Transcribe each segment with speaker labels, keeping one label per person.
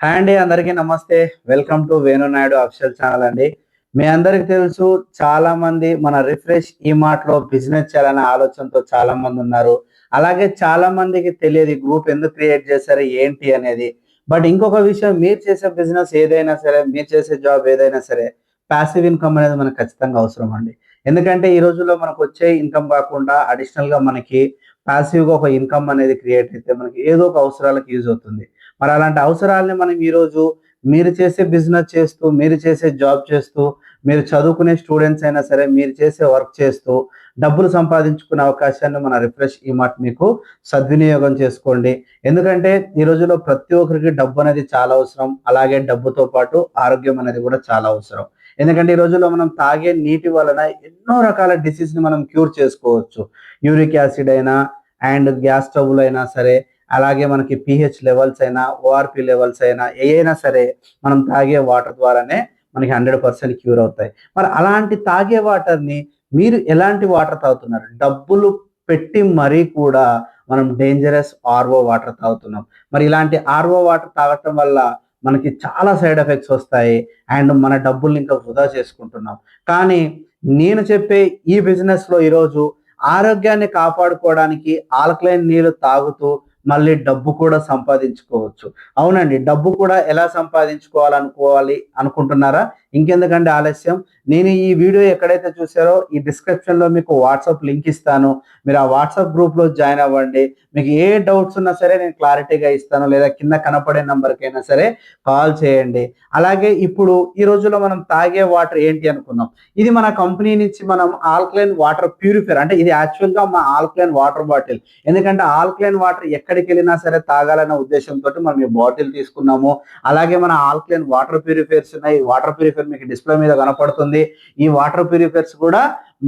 Speaker 1: Hi అండి అందరికీ నమస్తే. Welcome to Venu Naidu official channel అండి. మీ అందరికి తెలుసు చాలా మంది మన రిఫ్రెష్ ఈ లో బిజినెస్ చేయాలనే ఆలోచనతో చాలా మంది ఉన్నారు. అలాగే చాలా మందికి తెలియదు గ్రూప్ ఎందుకు క్రియేట్ చేశారు ఏంటి అనేది. బట్ ఇంకొక విషయం మీరు చేసే బిజినెస్ ఏదైనా సరే మీరు చేసే జాబ్ ఏదైనా సరే ప్యాసివ్ ఇన్కమ్ అనేది మనకు ఖచ్చితంగా అవసరం అండి. ఎందుకంటే ఈ రోజుల్లో మనకు వచ్చే ఇన్కమ్ కాకుండా అడిషనల్గా మనకి పాసివ్గా ఒక ఇన్కమ్ అనేది క్రియేట్ అయితే మనకి ఏదో ఒక అవసరాలకు యూజ్ అవుతుంది. మరి అలాంటి అవసరాలని మనం ఈరోజు మీరు చేసే బిజినెస్ చేస్తూ మీరు చేసే జాబ్ చేస్తూ మీరు చదువుకునే స్టూడెంట్స్ అయినా సరే మీరు చేసే వర్క్ చేస్తూ డబ్బులు సంపాదించుకునే అవకాశాన్ని మన రిఫ్రెష్ ఈ మాట మీకు సద్వినియోగం చేసుకోండి. ఎందుకంటే ఈ రోజుల్లో ప్రతి ఒక్కరికి డబ్బు అనేది చాలా అవసరం. అలాగే డబ్బుతో పాటు ఆరోగ్యం అనేది కూడా చాలా అవసరం. ఎందుకంటే ఈ రోజుల్లో మనం తాగే నీటి వలన ఎన్నో రకాల డిసీజ్ని మనం క్యూర్ చేసుకోవచ్చు. యూరిక్ యాసిడ్ అయినా అండ్ గ్యాస్ ట్రబుల్ అయినా సరే అలాగే మనకి పిహెచ్ లెవెల్స్ అయినా ఓఆర్పి లెవెల్స్ అయినా ఏ అయినా సరే మనం తాగే వాటర్ ద్వారానే మనకి హండ్రెడ్ పర్సెంట్ క్యూర్ అవుతాయి. మరి అలాంటి తాగే వాటర్ని మీరు ఎలాంటి వాటర్ తాగుతున్నారు? డబ్బులు పెట్టి మరీ కూడా మనం డేంజరస్ ఆర్ఓ వాటర్ తాగుతున్నాం. మరి ఇలాంటి ఆర్ఓ వాటర్ తాగటం వల్ల మనకి చాలా సైడ్ ఎఫెక్ట్స్ వస్తాయి అండ్ మన డబ్బుల్ని ఇంకా వృధా చేసుకుంటున్నాం. కానీ నేను చెప్పే ఈ బిజినెస్లో ఈరోజు ఆరోగ్యాన్ని కాపాడుకోవడానికి ఆల్కలైన్ నీళ్ళు తాగుతూ మళ్ళీ డబ్బు కూడా సంపాదించుకోవచ్చు. అవునండి డబ్బు కూడా ఎలా సంపాదించుకోవాలనుకోవాలి అనుకుంటున్నారా? ఇంకెందుకంటే ఆలస్యం. నేను ఈ వీడియో ఎక్కడైతే చూసారో ఈ డిస్క్రిప్షన్లో మీకు వాట్సాప్ లింక్ ఇస్తాను. మీరు ఆ వాట్సాప్ గ్రూప్లో జాయిన్ అవ్వండి. మీకు ఏ డౌట్స్ ఉన్నా సరే నేను క్లారిటీగా ఇస్తాను. లేదా కింద కనపడే నంబర్కైనా సరే కాల్ చేయండి. అలాగే ఇప్పుడు ఈ రోజుల్లో మనం తాగే వాటర్ ఏంటి అనుకున్నాం. ఇది మన కంపెనీ నుంచి మనం ఆల్కలైన్ వాటర్ ప్యూరిఫైర్ అంటే ఇది యాక్చువల్గా మా ఆల్కలైన్ వాటర్ బాటిల్ ఎందుకంటే ఆల్కలైన్ వాటర్ ఎక్కడికి వెళ్ళినా సరే తాగాలన్న ఉద్దేశంతో మనం ఈ బాటిల్ తీసుకున్నాము. అలాగే మన ఆల్కలైన్ వాటర్ ప్యూరిఫైర్స్ ఉన్నాయి. వాటర్ ప్యూరిఫైర్ మీకు డిస్ప్లే మీద కనపడుతుంది. ఈ వాటర్ ప్యూరిఫైర్స్ కూడా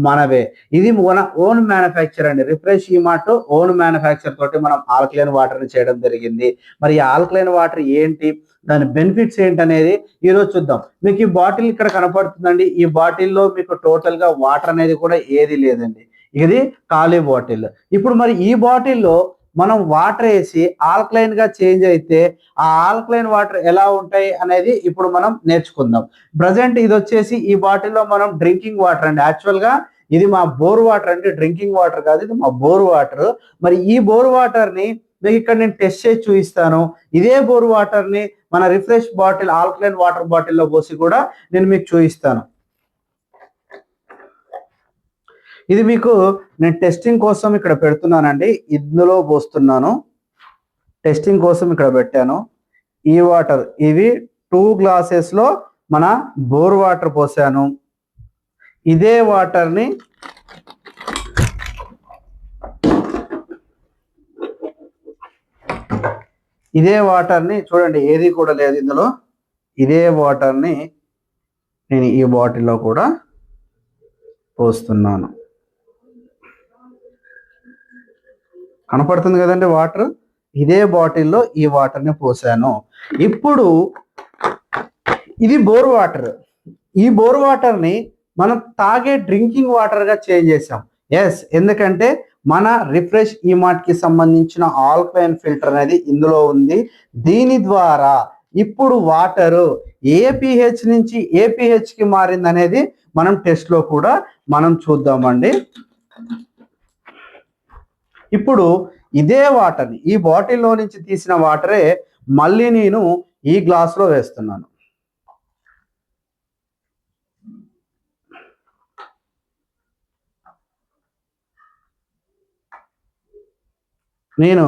Speaker 1: మనవే. ఇది మన ఓన్ మ్యానుఫ్యాక్చర్ అండి. రిఫ్రెష్ ఈ మాట ఓన్ మ్యానుఫ్యాక్చర్ తోటి మనం ఆల్కలైన్ వాటర్ని చేయడం జరిగింది. మరి ఈ ఆల్కలైన్ వాటర్ ఏంటి? దాని బెనిఫిట్స్ ఏంటనేది ఈ రోజు చూద్దాం. మీకు ఈ బాటిల్ ఇక్కడ కనపడుతుందండి. ఈ బాటిల్లో మీకు టోటల్గా వాటర్ అనేది కూడా ఏది లేదండి. ఇది ఖాళీ బాటిల్ ఇప్పుడు మరి ఈ బాటిల్లో మనం వాటర్ వేసి ఆల్కలైన్గా చేంజ్ అయితే ఆ ఆల్కలైన్ వాటర్ ఎలా ఉంటాయి అనేది ఇప్పుడు మనం నేర్చుకుందాం. ప్రజెంట్ ఇది వచ్చేసి ఈ బాటిల్లో మనం డ్రింకింగ్ వాటర్ అండి. యాక్చువల్గా ఇది మా బోర్ వాటర్ అంటే డ్రింకింగ్ వాటర్ కాదు ఇది మా బోర్ వాటర్ మరి ఈ బోర్ వాటర్ని మీకు ఇక్కడ నేను టెస్ట్ చేసి చూపిస్తాను. ఇదే బోర్ వాటర్ని మన రిఫ్రెష్ బాటిల్ ఆల్కలైన్ వాటర్ బాటిల్లో పోసి కూడా నేను మీకు చూపిస్తాను. ఇది మీకు నేను టెస్టింగ్ కోసం ఇక్కడ పెడుతున్నానండి. ఇందులో పోస్తున్నాను. టెస్టింగ్ కోసం ఇక్కడ పెట్టాను. ఈ వాటర్ ఇవి టూ గ్లాసెస్లో మన బోర్ వాటర్ పోసాను. ఇదే వాటర్ని ఇదే వాటర్ని చూడండి ఏది కూడా లేదు ఇందులో. ఇదే వాటర్ని నేను ఈ బాటిల్లో కూడా పోస్తున్నాను. కనపడుతుంది కదండి వాటర్? ఇదే బాటిల్లో ఈ వాటర్ని పోసాను. ఇప్పుడు ఇది బోర్ వాటర్. ఈ బోర్ వాటర్ని మనం తాగే డ్రింకింగ్ వాటర్గా చేంజ్ చేసాం ఎస్ ఎందుకంటే మన రిఫ్రెష్ ఈ కి సంబంధించిన ఆల్కలైన్ ఫిల్టర్ అనేది ఇందులో ఉంది. దీని ద్వారా ఇప్పుడు వాటర్ ఏ పిహెచ్ నుంచి ఏ పిహెచ్ మారింది అనేది మనం టెస్ట్లో కూడా మనం చూద్దామండి. ఇప్పుడు ఇదే వాటర్ని ఈ బాటిల్లో నుంచి తీసిన వాటరే మళ్ళీ నేను ఈ గ్లాస్లో వేస్తున్నాను. నేను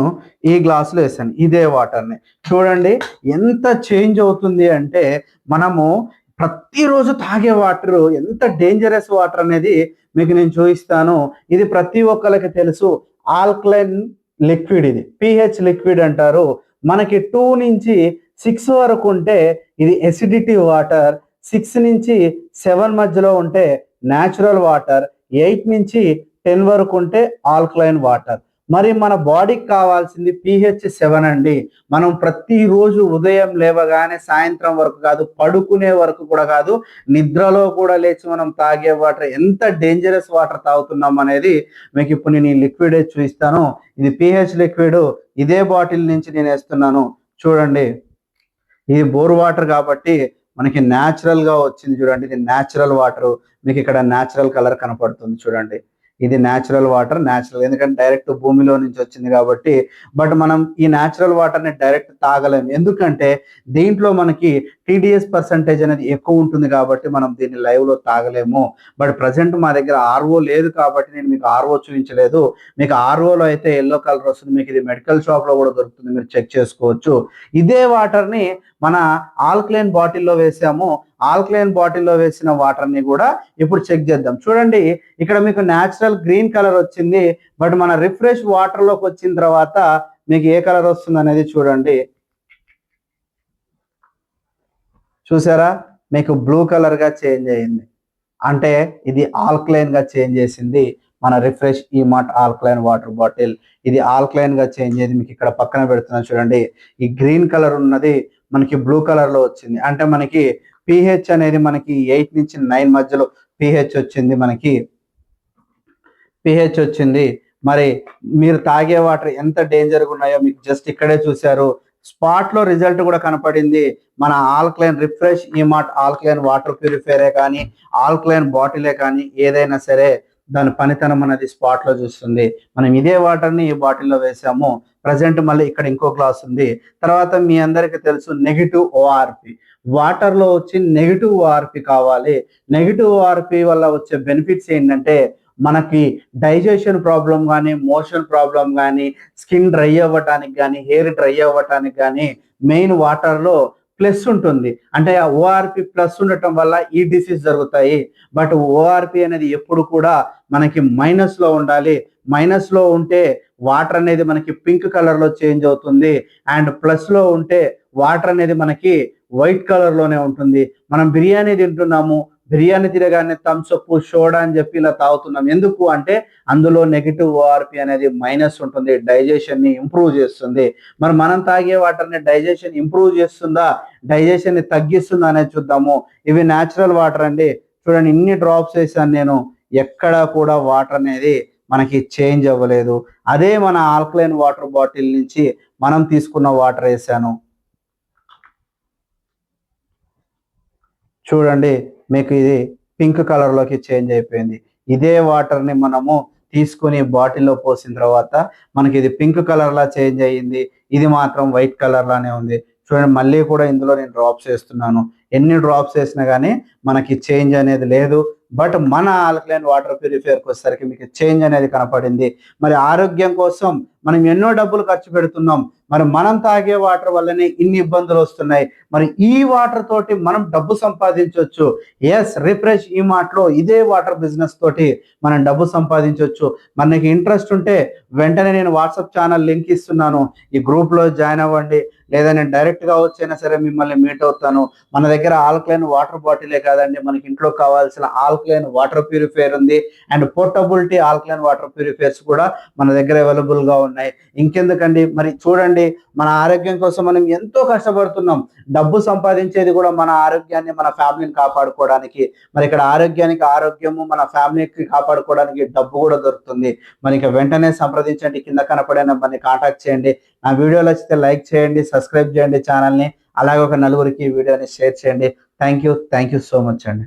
Speaker 1: ఈ గ్లాసులో వేసాను ఇదే వాటర్ని. చూడండి ఎంత చేంజ్ అవుతుంది అంటే మనము ప్రతిరోజు తాగే వాటర్ ఎంత డేంజరస్ వాటర్ అనేది మీకు నేను చూపిస్తాను. ఇది ప్రతి ఒక్కరికి తెలుసు. ఆల్కలైన్ లిక్విడ్ ఇది. పిహెచ్ లిక్విడ్ అంటారు. మనకి టూ నుంచి సిక్స్ వరకు ఉంటే ఇది ఎసిడిటీ వాటర్ సిక్స్ నుంచి సెవెన్ మధ్యలో ఉంటే న్యాచురల్ వాటర్ ఎయిట్ నుంచి టెన్ వరకు ఉంటే ఆల్కలైన్ వాటర్. మరి మన బాడీకి కావాల్సింది పిహెచ్ సెవెన్ అండి. మనం ప్రతిరోజు ఉదయం లేవగానే సాయంత్రం వరకు కాదు పడుకునే వరకు కూడా కాదు నిద్రలో కూడా లేచి మనం తాగే వాటర్ ఎంత డేంజరస్ వాటర్ తాగుతున్నాం అనేది మీకు ఇప్పుడు నేను ఈ లిక్విడ్ చూపిస్తాను. ఇది పిహెచ్ లిక్విడ్ ఇదే బాటిల్ నుంచి నేను వేస్తున్నాను. చూడండి. ఇది బోర్ వాటర్ కాబట్టి మనకి న్యాచురల్గా వచ్చింది చూడండి. ఇది న్యాచురల్ వాటర్ మీకు ఇక్కడ న్యాచురల్ కలర్ కనపడుతుంది చూడండి. ఇది న్యాచురల్ వాటర్ న్యాచురల్ ఎందుకంటే డైరెక్ట్ భూమిలో నుంచి వచ్చింది కాబట్టి బట్ మనం ఈ న్యాచురల్ వాటర్ని డైరెక్ట్ తాగలేము. ఎందుకంటే దీంట్లో మనకి టీడీఎస్ పర్సంటేజ్ అనేది ఎక్కువ ఉంటుంది కాబట్టి మనం దీన్ని లైవ్లో తాగలేము. బట్ ప్రజెంట్ మా దగ్గర ఆర్ఓ లేదు కాబట్టి నేను మీకు ఆర్ఓ చూపించలేదు. మీకు ఆర్ఓలో అయితే ఎల్లో కలర్ వస్తుంది. మీకు ఇది మెడికల్ షాప్లో కూడా దొరుకుతుంది. మీరు చెక్ చేసుకోవచ్చు. ఇదే వాటర్ని మన ఆల్క్లైన్ బాటిల్లో వేసాము. ఆల్క్లైన్ బాటిల్లో వేసిన వాటర్ని కూడా ఇప్పుడు చెక్ చేద్దాం. చూడండి ఇక్కడ మీకు న్యాచురల్ గ్రీన్ కలర్ వచ్చింది. బట్ మన రిఫ్రెష్ వాటర్లోకి వచ్చిన తర్వాత మీకు ఏ కలర్ వస్తుంది అనేది చూడండి. చూసారా? మీకు బ్లూ కలర్గా చేంజ్ అయింది. అంటే ఇది ఆల్క్లైన్గా చేంజ్ చేసింది. మన రిఫ్రెష్ ఈ మాట్ ఆల్క్లైన్ వాటర్ బాటిల్ ఇది ఆల్క్లైన్గా చేంజ్ అయ్యింది మీకు ఇక్కడ పక్కన పెడుతున్నాను చూడండి. ఈ గ్రీన్ కలర్ ఉన్నది మనకి బ్లూ కలర్లో వచ్చింది. అంటే మనకి పిహెచ్ అనేది మనకి ఎయిట్ నుంచి నైన్ మధ్యలో పిహెచ్ వచ్చింది మనకి. పిహెచ్ వచ్చింది. మరి మీరు తాగే వాటర్ ఎంత డేంజర్గా ఉన్నాయో మీకు జస్ట్ ఇక్కడే చూశారు. స్పాట్లో రిజల్ట్ కూడా కనపడింది. మన ఆల్క్లైన్ రిఫ్రెష్ ఈ మాట్ ఆల్క్లైన్ వాటర్ ప్యూరిఫైరే కానీ ఆల్క్లైన్ బాటిలే కానీ ఏదైనా సరే దాని పనితనం అనేది స్పాట్లో చూస్తుంది. మనం ఇదే వాటర్ని ఈ బాటిల్లో వేసాము. ప్రజెంట్ మళ్ళీ ఇక్కడ ఇంకో గ్లాస్ ఉంది. తర్వాత మీ అందరికి తెలుసు నెగిటివ్ ఓఆర్పి వాటర్లో వచ్చి నెగిటివ్ ఓఆర్పి కావాలి. నెగిటివ్ ఓఆర్పి వల్ల వచ్చే బెనిఫిట్స్ ఏంటంటే మనకి డైజెషన్ ప్రాబ్లం కానీ మోషన్ ప్రాబ్లం కానీ స్కిన్ డ్రై అవ్వటానికి కానీ హెయిర్ డ్రై అవ్వటానికి కానీ మెయిన్ వాటర్లో ప్లస్ ఉంటుంది. అంటే ఆ ఓఆర్పి ప్లస్ ఉండటం వల్ల ఈ డిసీజ్ జరుగుతాయి. బట్ ఓఆర్పి అనేది ఎప్పుడు కూడా మనకి మైనస్లో ఉండాలి. మైనస్లో ఉంటే వాటర్ అనేది మనకి పింక్ కలర్లో చేంజ్ అవుతుంది. అండ్ ప్లస్లో ఉంటే వాటర్ అనేది మనకి వైట్ కలర్లోనే ఉంటుంది. మనం బిర్యానీ తింటున్నాము బిర్యానీ తిరగానే థమ్స్అప్ సోడా అని చెప్పి ఇలా తాగుతున్నాం. ఎందుకు అంటే అందులో నెగిటివ్ ఓఆర్పి అనేది మైనస్ ఉంటుంది డైజెషన్ని ఇంప్రూవ్ చేస్తుంది. మరి మనం తాగే వాటర్ని డైజెషన్ ఇంప్రూవ్ చేస్తుందా డైజెషన్ని తగ్గిస్తుందా అనేది చూద్దాము. ఇవి న్యాచురల్ వాటర్ అండి. చూడండి ఇన్ని డ్రాప్స్ వేసాను నేను ఎక్కడా కూడా వాటర్ అనేది మనకి చేంజ్ అవ్వలేదు. అదే మన ఆల్కలైన్ వాటర్ బాటిల్ నుంచి మనం తీసుకున్న వాటర్ వేసాను. చూడండి మీకు ఇది పింక్ కలర్లోకి చేంజ్ అయిపోయింది. ఇదే వాటర్ని మనము తీసుకుని బాటిల్లో పోసిన తర్వాత మనకి ఇది పింక్ కలర్ లా చేంజ్ అయ్యింది. ఇది మాత్రం వైట్ కలర్ లానే ఉంది. చూడండి మళ్ళీ కూడా ఇందులో నేను డ్రాప్స్ వేస్తున్నాను. ఎన్ని డ్రాప్స్ వేసినా కానీ మనకి చేంజ్ అనేది లేదు. బట్ మన ఆల్కలైన్ వాటర్ ప్యూరిఫైయర్కి వచ్చేసరికి మీకు చేంజ్ అనేది కనపడింది. మరి ఆరోగ్యం కోసం మనం ఎన్నో డబ్బులు ఖర్చు పెడుతున్నాం. మరి మనం తాగే వాటర్ వల్లనే ఇన్ని ఇబ్బందులు వస్తున్నాయి. మరి ఈ వాటర్ తోటి మనం డబ్బు సంపాదించవచ్చు ఎస్ రిఫ్రెష్ ఈ మాటలో ఇదే వాటర్ బిజినెస్ తోటి మనం డబ్బు సంపాదించవచ్చు మనకి ఇంట్రెస్ట్ ఉంటే వెంటనే నేను వాట్సాప్ ఛానల్ లింక్ ఇస్తున్నాను. ఈ గ్రూప్లో జాయిన్ అవ్వండి. లేదా నేను డైరెక్ట్గా వచ్చైనా సరే మిమ్మల్ని మీట్ అవుతాను. మన దగ్గర ఆల్కలైన్ వాటర్ బాటిలే కాదండి. మనకి ఇంట్లో కావాల్సిన ఆల్కలైన్ వాటర్ ప్యూరిఫైయర్ ఉంది. And portability alkaline water purifiers కూడా మన దగ్గర అవైలబుల్గా ఉన్నాయి. ఇంకెందుకండి? మరి చూడండి మన ఆరోగ్యం కోసం మనం ఎంతో కష్టపడుతున్నాం. డబ్బు సంపాదించేది కూడా మన ఆరోగ్యాన్ని మన ఫ్యామిలీని కాపాడుకోవడానికి. మరి ఇక్కడ ఆరోగ్యానికి ఆరోగ్యము మన ఫ్యామిలీకి కాపాడుకోవడానికి డబ్బు కూడా దొరుకుతుంది. మరి ఇక వెంటనే సంప్రదించండి. కింద కనపడే నెంబర్ని కాంటాక్ట్ చేయండి. నా వీడియోలు వచ్చితే లైక్ చేయండి సబ్స్క్రైబ్ చేయండి ఛానల్ని. అలాగే ఒక నలుగురికి ఈ వీడియోని షేర్ చేయండి. Thank you. Thank you so much అండి.